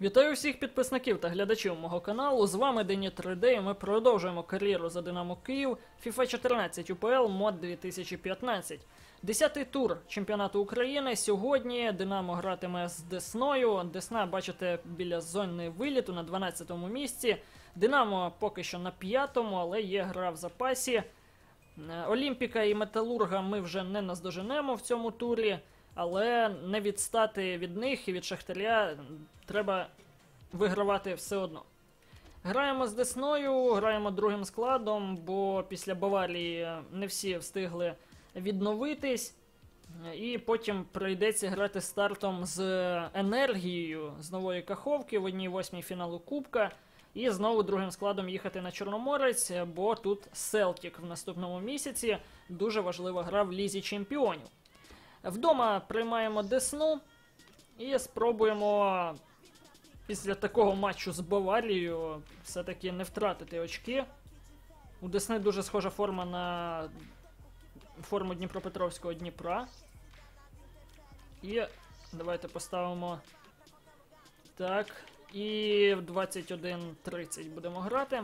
Вітаю всіх підписників та глядачів мого каналу. З вами Дені 3D і ми продовжуємо кар'єру за Динамо Київ FIFA 14 UPL мод 2015. Десятий тур чемпіонату України. Сьогодні Динамо гратиме з Десною. Десна, бачите, біля зони виліту на 12-му місці. Динамо поки що на п'ятому, але є гра в запасі. Е, Олімпіка і Металурга ми вже не наздоженемо в цьому турі, але не відстати від них і від Шахтаря треба вигравати все одно. Граємо з Десною, граємо другим складом, бо після Баварії не всі встигли відновитись. І потім прийдеться грати стартом з енергією з нової каховки в одній восьмій фіналу Кубка. І знову другим складом їхати на Чорноморець, бо тут Селтік в наступному місяці. Дуже важлива гра в Лізі Чемпіонів. Вдома приймаємо Десну і спробуємо після такого матчу з Баварією все-таки не втратити очки. У Десни дуже схожа форма на форму Дніпропетровського Дніпра. І давайте поставимо. Так. І в 21.30 будемо грати.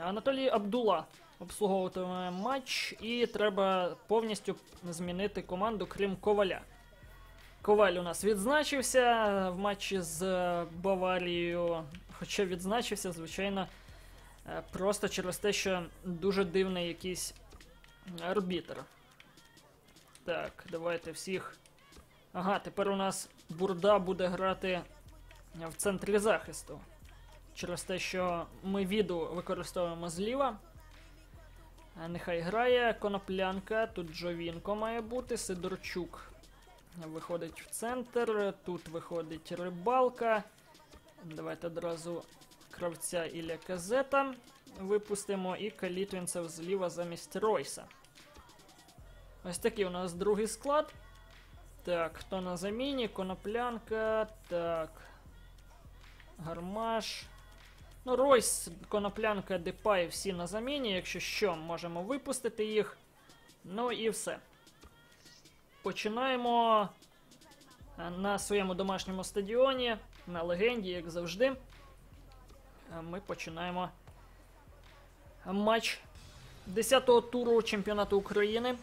Анатолій Абдула обслуговуватиме матч, і треба повністю змінити команду, крім Коваля. Коваль у нас відзначився в матчі з Баварією. Хоча відзначився, звичайно, е, просто через те, що дуже дивний якийсь арбітр. Так, давайте всіх. Ага, тепер у нас Бурда буде грати в центрі захисту. Через те, що ми віду використовуємо зліва. А Нехай грає коноплянка, тут Джовінко має бути, Сидорчук виходить в центр, тут виходить рибалка. Давайте одразу кравця Ілля Казета випустимо і Калітвінцев зліва замість Ройса. Ось такий у нас другий склад. Так, хто на заміні? Коноплянка. Так. Гармаш. Ну, Ройс, Коноплянка, Депай всі на заміні. Якщо що, можемо випустити їх. Ну і все. Починаємо е, на своєму домашньому стадіоні, на легенді, як завжди. Е, Ми починаємо матч 10-го туру чемпіонату України.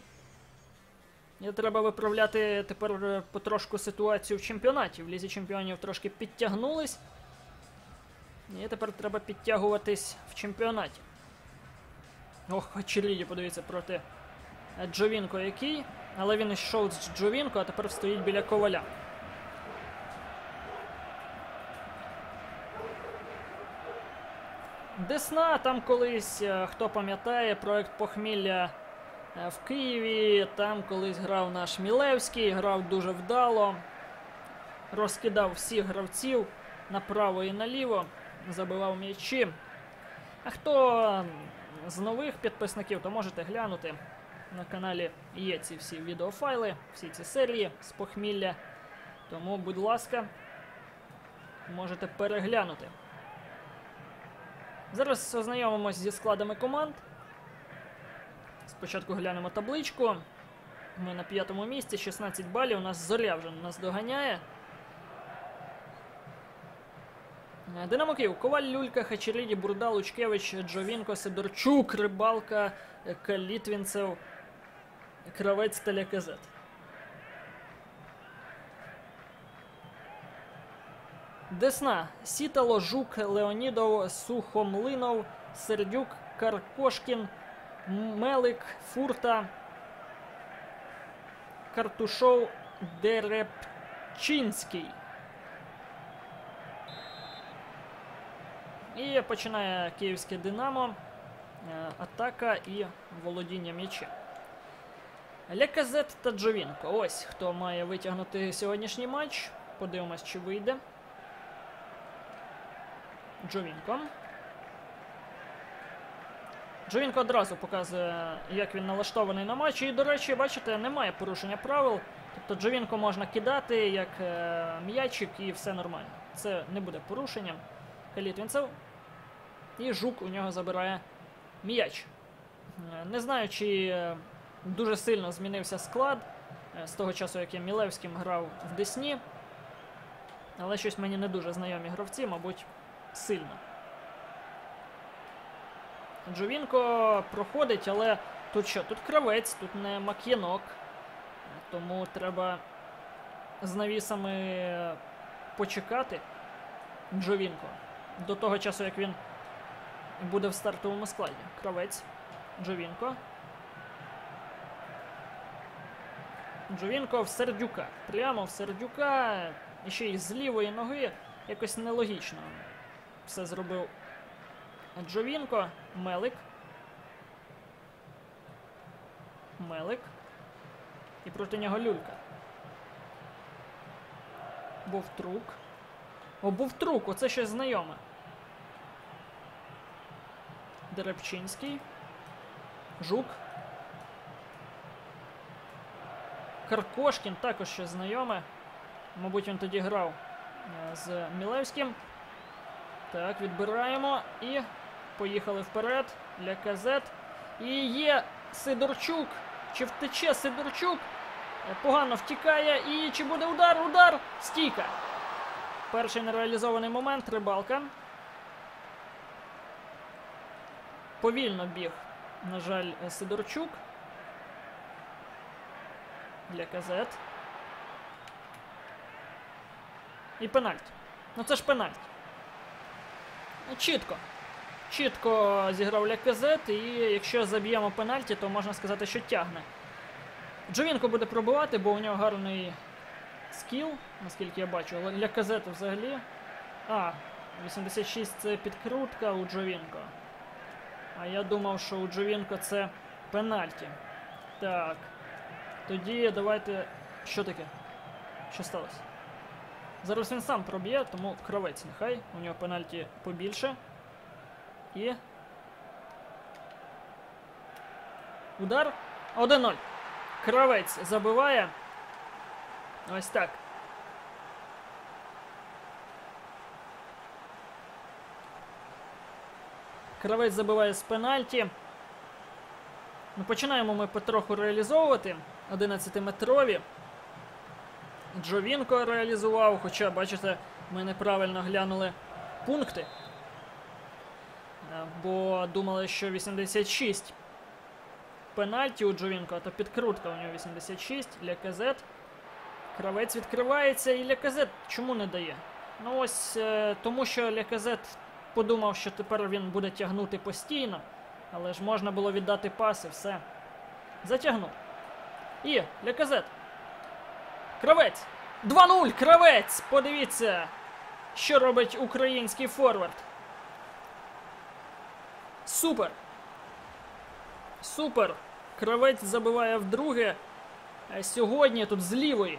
І треба виправляти тепер е, потрошку ситуацію в чемпіонаті. В лізі чемпіонів трошки підтягнулись. І тепер треба підтягуватись в чемпіонаті. Ох, Черліді, подивіться, проти Джовінко який. Але він йшов з Джовінко, а тепер стоїть біля коваля. Десна, там колись, е, хто пам'ятає, проект Похмілля е, в Києві. Там колись грав наш Мілевський, грав дуже вдало. Розкидав всіх гравців направо і наліво, забивав м'ячі. А хто з нових підписників, то можете глянути. На каналі є ці всі відеофайли, всі ці серії з похмілля. Тому, будь ласка, можете переглянути. Зараз ознайомимось зі складами команд. Спочатку глянемо табличку. Ми на п'ятому місці, 16 балів. У нас зоря вже нас доганяє. Динамо Київ, Коваль, Люлька, Хачеріді, Бурда, Лучкевич, Джовінко, Сидорчук, Рибалка, Калітвінцев, Кравець та Ляказет. Десна. Сітало, Жук, Леонідов, Сухомлинов, Сердюк, Каркошкін, Мелик, Фурта, Картушов, Дерепчинський. І починає київське Динамо. Е, Атака і володіння м'ячем. Леказет та Джовінко. Ось хто має витягнути сьогоднішній матч. Подивимось, чи вийде. Джовінко. Джовінко одразу показує, як він налаштований на матч. І, до речі, бачите, немає порушення правил. Тобто Джовінко можна кидати як е, м'ячик і все нормально. Це не буде порушенням. Калітвінцев. І жук у нього забирає м'яч. Е, Не знаю, чи е, дуже сильно змінився склад е, з того часу, як я Мілевським грав в Десні. Але щось мені не дуже знайомі гравці, мабуть, сильно. Джовінко проходить, але тут що? Тут кравець, тут не мак'янок. Тому треба з навісами почекати Джовінко до того часу, як він буде в стартовому складі. Кравець, Джовінко. Джовінко в Сердюка. Прямо в Сердюка. І ще й з лівої ноги. Якось нелогічно. Все зробив Джовінко. Мелик. Мелик. І проти нього люлька. Бовтрук. О, Бовтрук, оце щось знайоме. Деребчинський. Жук. Каркошкін також щось знайоме. Мабуть, він тоді грав е, з Мілевським. Так, відбираємо і поїхали вперед. Ляказет. І є Сидорчук. Чи втече Сидорчук? Е, Погано втікає. І чи буде удар? Удар! Стійка. Перший нереалізований момент. Рибалка. Повільно біг, на жаль, Сидорчук. Для казет. І пенальті. Ну це ж пенальті. Ну, чітко. Чітко зіграв Ляказет, і якщо заб'ємо пенальті, то можна сказати, що тягне. Джовінко буде пробивати, бо у нього гарний скіл, наскільки я бачу. Ляказет взагалі. А, 86 це підкрутка у Джовінко. А я думав, що у Джовінко це пенальті. Так. Тоді давайте. Що таке? Що сталося? Зараз він сам проб'є, тому кравець нехай. У нього пенальті побільше. І. Удар. 1-0. Кравець забиває. Ось так. Кравець забиває з пенальті. Ну, починаємо ми потроху реалізовувати 11-метрові. Джовінко реалізував, хоча, бачите, ми неправильно глянули пункти. Е, Бо думали, що 86 пенальті у Джовінко, а то підкрутка у нього 86, Ляказет. Кравець відкривається і Ляказет чому не дає? Ну ось е, тому, що Ляказет подумав, що тепер він буде тягнути постійно, але ж можна було віддати пас і все. Затягнув. І Ляказет. Кравець! 2-0! Кравець! Подивіться, що робить український форвард. Супер! Супер! Кравець забиває вдруге. Сьогодні тут з лівої.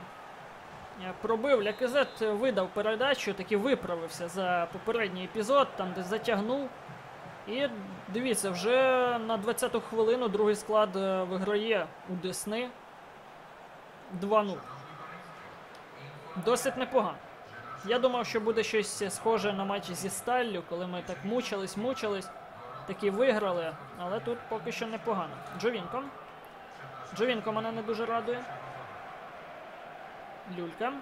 Е, Пробив Ляказет, видав передачу, таки виправився за попередній епізод, там де затягнув. І дивіться, вже на 20-ту хвилину другий склад е, виграє у Десни 2-0. Досить непогано. Я думав, що буде щось схоже на матч зі Сталлю, коли ми так мучились, мучились, таки виграли, але тут поки що непогано. Джовінко. Джовінко мене не дуже радує. Люлька.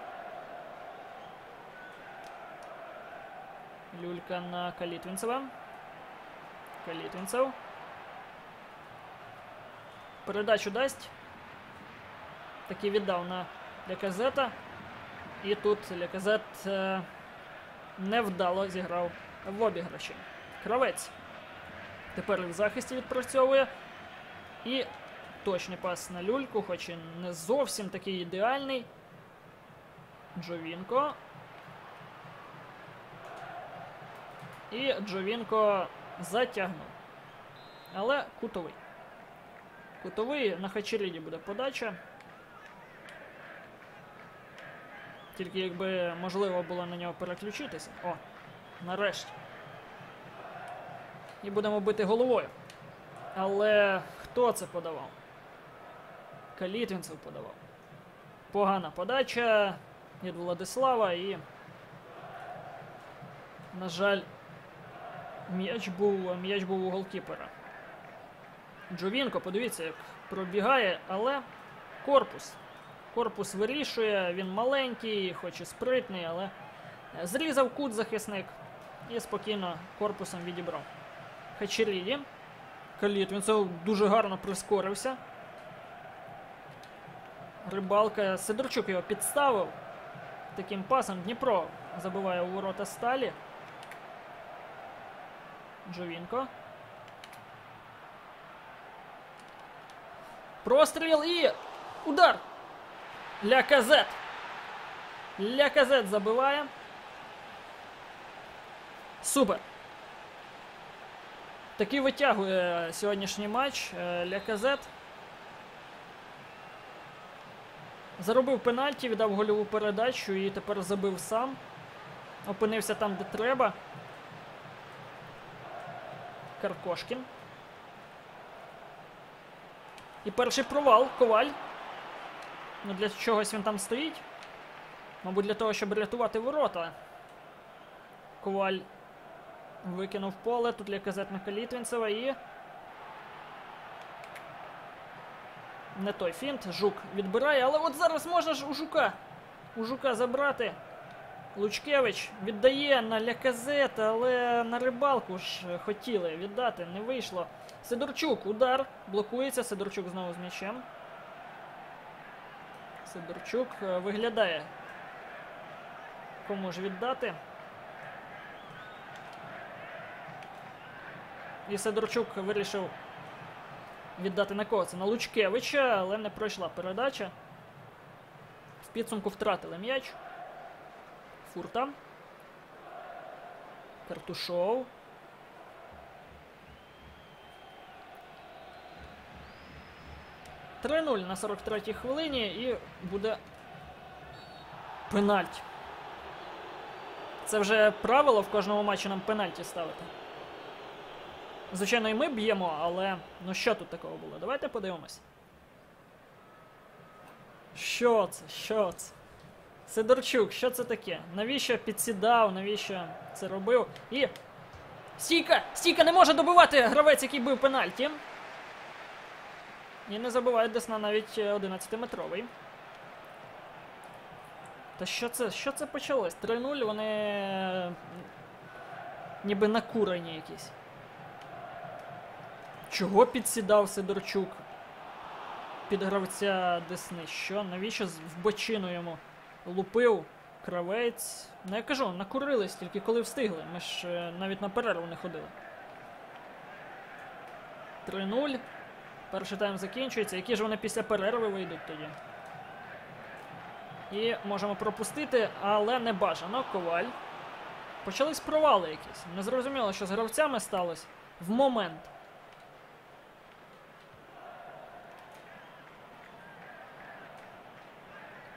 Люлька на Калітвінцева. Калітвінцев. Передачу дасть. Таки віддав на Ляказета. І тут Ляказет е, невдало зіграв в обіграші. Кравець. Тепер в захисті відпрацьовує. І точний пас на люльку, хоч і не зовсім такий ідеальний. Джовінко. І Джовінко затягнув. Але кутовий. Кутовий на Хачеріді буде подача. Тільки якби можливо було на нього переключитися. О, нарешті. І будемо бити головою. Але хто це подавав? Калітвінцев подавав. Погана подача від Владислава і. На жаль, м'яч був, м'яч був у голкіпера. Джовінко, подивіться, як пробігає, але корпус. Корпус вирішує, він маленький, хоч і спритний, але Зрізав кут захисник і спокійно корпусом відібрав. Хачеріді. Калітвінцев дуже гарно прискорився. Рибалка Сидорчук його підставив. Таким пасом Дніпро забиває у ворота сталі. Джовінко. Простріл і удар. Ляказет. Ляказет забиває. Супер. Такий витягує сьогоднішній матч е, Ляказет. Заробив пенальті, віддав гольову передачу і тепер забив сам. Опинився там, де треба. Каркошкін. І перший провал. Коваль. Ну, для чогось він там стоїть. Мабуть, для того, щоб рятувати ворота. Коваль викинув поле. Тут для казетна Калітвінцева і. Не той фінт. Жук відбирає, але от зараз можна ж у Жука. У Жука забрати. Лучкевич віддає на Ляказет, але на рибалку ж хотіли віддати, не вийшло. Сидорчук, удар. Блокується. Сидорчук знову з м'ячем. Сидорчук е, виглядає. Кому ж віддати? І Сидорчук вирішив віддати на кого це? На Лучкевича, але не пройшла передача. В підсумку втратили м'яч. Фурта. Картушов. Три-нуль на 43-й хвилині і буде пенальті. Це вже правило в кожному матчі нам пенальті ставити. Звичайно, і ми б'ємо, але ну що тут такого було? Давайте подивимось. Що це? Що це? Сидорчук, що це таке? Навіщо підсідав, навіщо це робив? І. Стійка! Стійка не може добивати гравець, який бив пенальті. І не забуває Десна навіть е, 11-метровий. Та що це? Що це почалось? 3-0, вони. е, Ніби накурені якісь. Чого підсідав Сидорчук? Під гравця Десни. Що? Навіщо в бочину йому лупив кравець? Ну я кажу, накурились тільки коли встигли. Ми ж е, навіть на перерву не ходили. 3-0. Перший тайм закінчується. Які ж вони після перерви вийдуть тоді? І можемо пропустити, але не бажано. Коваль. Почались провали якісь. Незрозуміло, що з гравцями сталося в момент.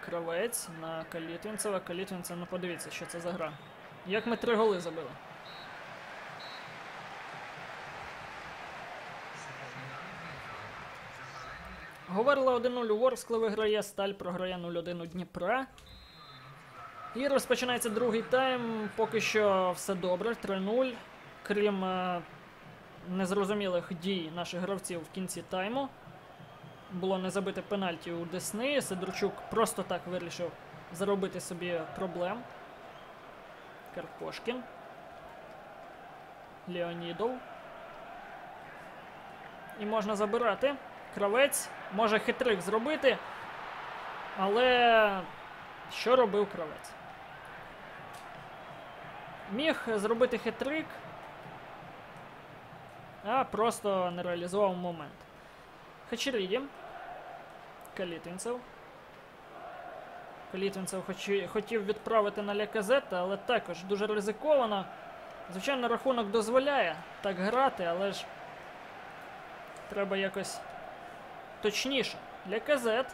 Кравець на Калітвінцева. Калітвінцев, ну подивіться, що це за гра. Як ми три голи забили. Говорила 1-0 у Ворскли виграє, Сталь програє 0-1 у Дніпра. І розпочинається другий тайм. Поки що все добре, 3-0. Крім е, незрозумілих дій наших гравців в кінці тайму. Було не забите пенальті у Десни. Сидорчук просто так вирішив заробити собі проблем. Карпошкін. Леонідов. І можна забирати. Кравець може хитрик зробити. Але що робив кравець? Міг зробити хитрик, а просто не реалізував момент. Хачеріді. Калітвінцев. Калітвінцев хотів відправити на Ляказета, але також дуже ризиковано. Звичайно, рахунок дозволяє так грати, але ж треба якось точніше. Ляказет.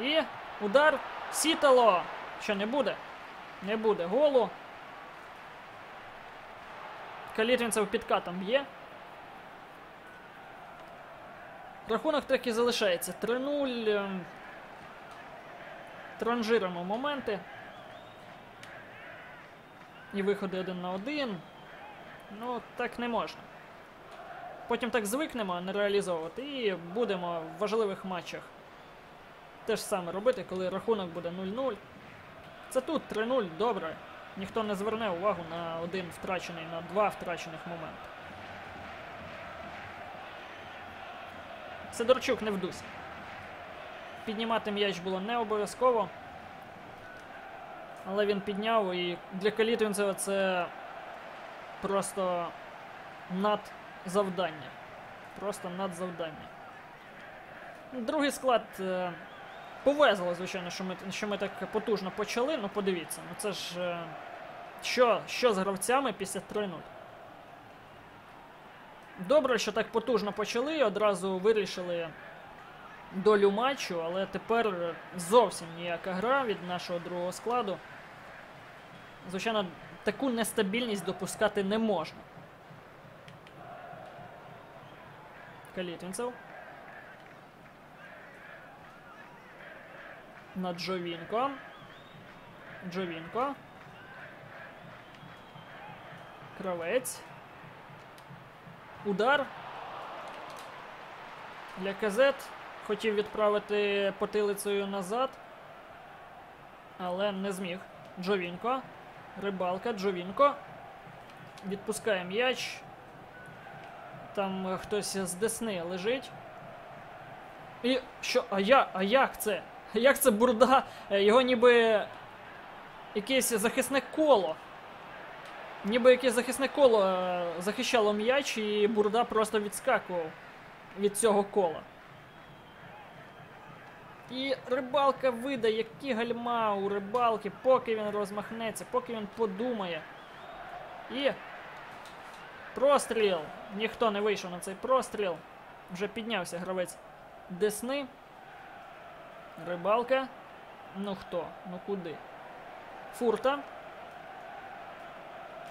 І удар сітало. Що не буде? Не буде голу. Калітвінцев підкатом б'є. Рахунок так і залишається. 3-0. ем, Транжиримо моменти. І виходи один на один. Ну, так не можна. Потім так звикнемо не реалізовувати і будемо в важливих матчах те ж саме робити, коли рахунок буде 0-0. Це тут 3-0, добре. Ніхто не зверне увагу на один втрачений, на два втрачених моменти. Сидорчук не вдуся. Піднімати м'яч було не обов'язково. Але він підняв і для Калітвінцева це просто надзавдання. Просто надзавдання. Другий склад е, повезло, звичайно, що ми, що ми так потужно почали. Ну подивіться, ну це ж. е, що, що з гравцями після 3-0? Добре, що так потужно почали, одразу вирішили долю матчу, але тепер зовсім ніяка гра від нашого другого складу. Звичайно, таку нестабільність допускати не можна. Калітвінцев. На Джовінко. Джовінко. Кравець. Удар. Для казет. Хотів відправити потилицею назад. Але не зміг. Джовінко. Рибалка, Джовінко. Відпускає м'яч. Там хтось з Десни лежить. І що? А я? А як це? Як це бурда? Е, Його ніби якесь захисне коло. Ніби якесь захисне коло е, захищало м'яч, і бурда просто відскакував від цього кола. І рибалка видає, які гальма у рибалки, поки він розмахнеться, поки він подумає. І. Простріл! Ніхто не вийшов на цей простріл. Вже піднявся гравець Десни. Рибалка. Ну хто? Ну куди? Фурта.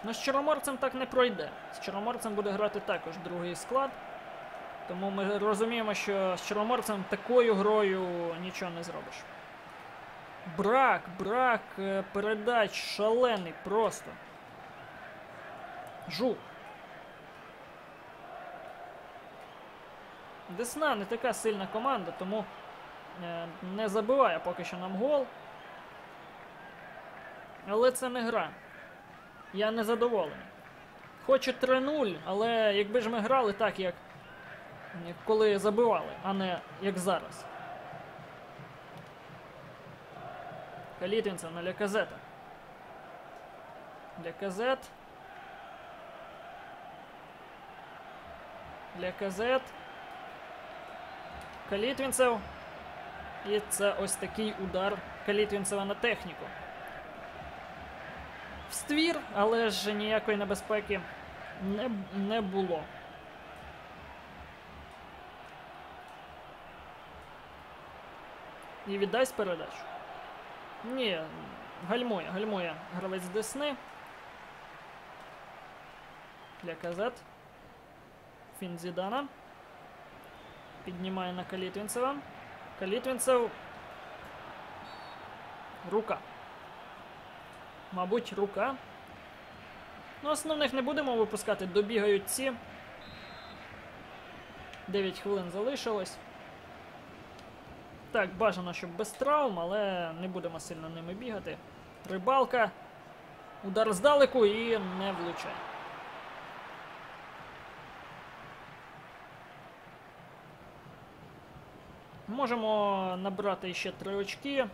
Ну, з Чорноморцем так не пройде. З Чорноморцем буде грати також другий склад. Тому ми розуміємо, що з Чорноморцем такою грою нічого не зробиш. Брак, брак е, передач шалений просто. Жук. Десна не така сильна команда, тому е, не забиває поки що нам гол. Але це не гра. Я не задоволений. Хочу 3-0, але якби ж ми грали так, як коли забивали, а не як зараз. Калітвінцев на Ляказета. Ляказет. Ляказет. Калітвінцев. І це ось такий удар Калітвінцева на техніку. В ствір, але ж ніякої небезпеки не, не було. І віддасть передачу. Ні, гальмує, гальмує гравець Десни. Для казет. Фін Зідана. Піднімає на Калітвінцева. Калітвінцев. Рука. Мабуть, рука. Ну, основних не будемо випускати, добігають ці. 9 хвилин залишилось. Так, бажано, щоб без травм, але не будемо сильно ними бігати. Рибалка. Удар здалеку і не влучає. Можемо набрати ще три очки.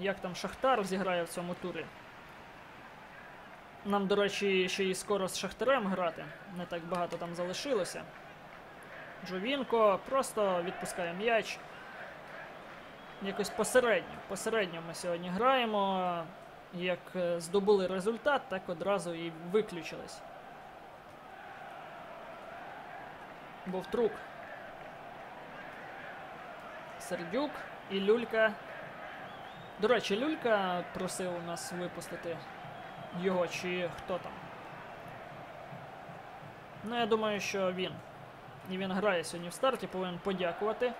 Як там Шахтар зіграє в цьому турі? Нам, до речі, ще і скоро з Шахтарем грати. Не так багато там залишилося. Джовінко просто відпускає м'яч. Якось посередньо. Посередньо ми сьогодні граємо. Як е, здобули результат, так одразу і виключились. Бовтрук. Сердюк і Люлька. До речі, Люлька просив у нас випустити його чи хто там. Ну, я думаю, що він. І він грає сьогодні в старті, повинен подякувати.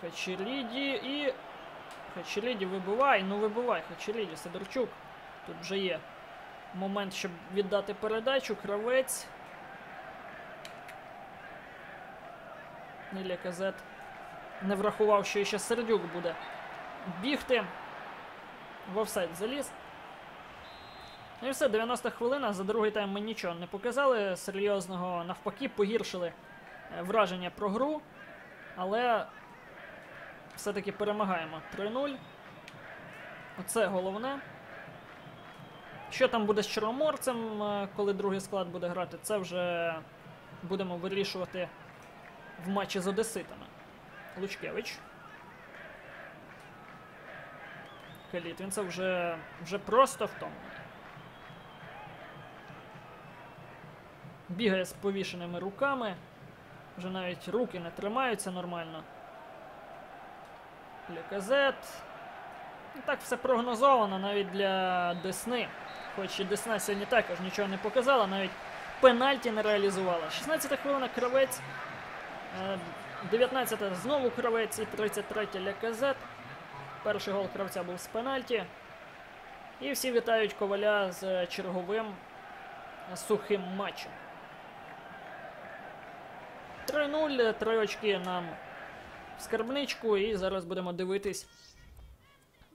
Хачеліді і. Хачеліді вибивай, ну вибивай, Хачеліді, Сидорчук. Тут вже є момент, щоб віддати передачу. Кравець. Ілля Казет не врахував, що ще Сердюк буде бігти. В офсайд заліз. Ну і все, 90 хвилина. За другий тайм ми нічого не показали серйозного. Навпаки, погіршили е, враження про гру. Але все-таки перемагаємо 3-0. Оце головне. Що там буде з Чорноморцем, е, коли другий склад буде грати, це вже будемо вирішувати в матчі з Одеситами. Лучкевич. Калітвінцев вже, вже просто втомлений. Бігає з повішеними руками. Вже навіть руки не тримаються нормально. Ляказет. Ну, Так все прогнозовано навіть для Десни. Хоч і Десна сьогодні також нічого не показала, навіть пенальті не реалізувала. 16 хвилина кравець. 19 знову кравець і 33 Ляказет. Перший гол кравця був з пенальті. І всі вітають коваля з черговим сухим матчем. 3-0, три очки нам в скарбничку, і зараз будемо дивитись,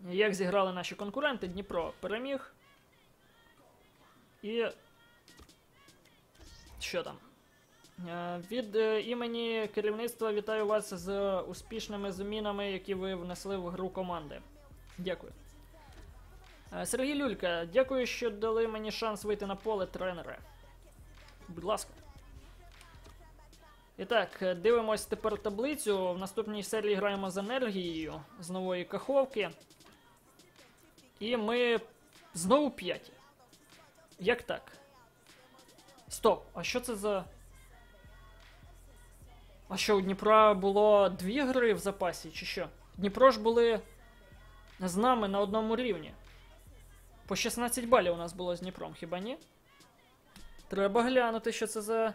як зіграли наші конкуренти. Дніпро переміг. І. Що там? Е, Від е, імені керівництва вітаю вас з успішними змінами, які ви внесли в гру команди. Дякую. Е, Сергій Люлька, дякую, що дали мені шанс вийти на поле тренера. Будь ласка. І так, е, дивимось тепер таблицю. В наступній серії граємо з енергією з нової каховки. І ми знову п'яті. Як так? Стоп, а що це за. А що, у Дніпра було дві гри в запасі, чи що? Дніпро ж були з нами на одному рівні. По 16 балів у нас було з Дніпром, хіба ні? Треба глянути, що це за.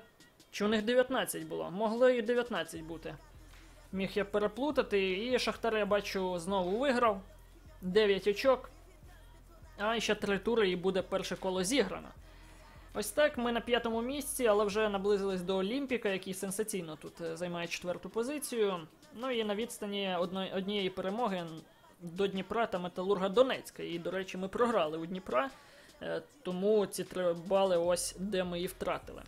Чи у них 19 було? Могло і 19 бути. Міг я переплутати, і Шахтар, я бачу, знову виграв. 9 очок. А ще три тури і буде перше коло зіграно. Ось так, ми на п'ятому місці, але вже наблизились до Олімпіка, який сенсаційно тут е, займає четверту позицію. Ну і на відстані однієї перемоги до Дніпра та Металурга Донецька. І, до речі, ми програли у Дніпра, е, тому ці три бали ось де ми і втратили.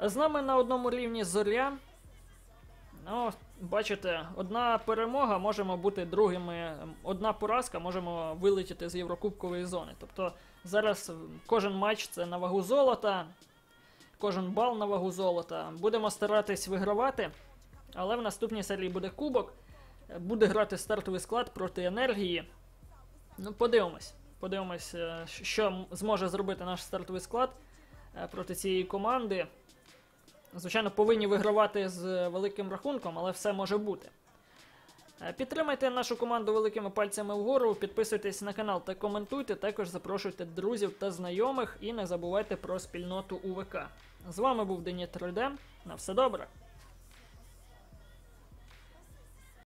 З нами на одному рівні зоря. Ну, бачите, одна перемога можемо бути другими. Одна поразка можемо вилетіти з Єврокубкової зони. Тобто зараз кожен матч це на вагу золота, кожен бал на вагу золота. Будемо старатись вигравати, але в наступній серії буде кубок. Буде грати стартовий склад проти енергії. Ну, подивимось. Подивимось, е, що зможе зробити наш стартовий склад е, проти цієї команди. Звичайно, повинні вигравати з великим рахунком, але все може бути. Е, Підтримайте нашу команду великими пальцями вгору, підписуйтесь на канал та коментуйте. Також запрошуйте друзів та знайомих і не забувайте про спільноту УВК. З вами був Деніт 3D. На все добре!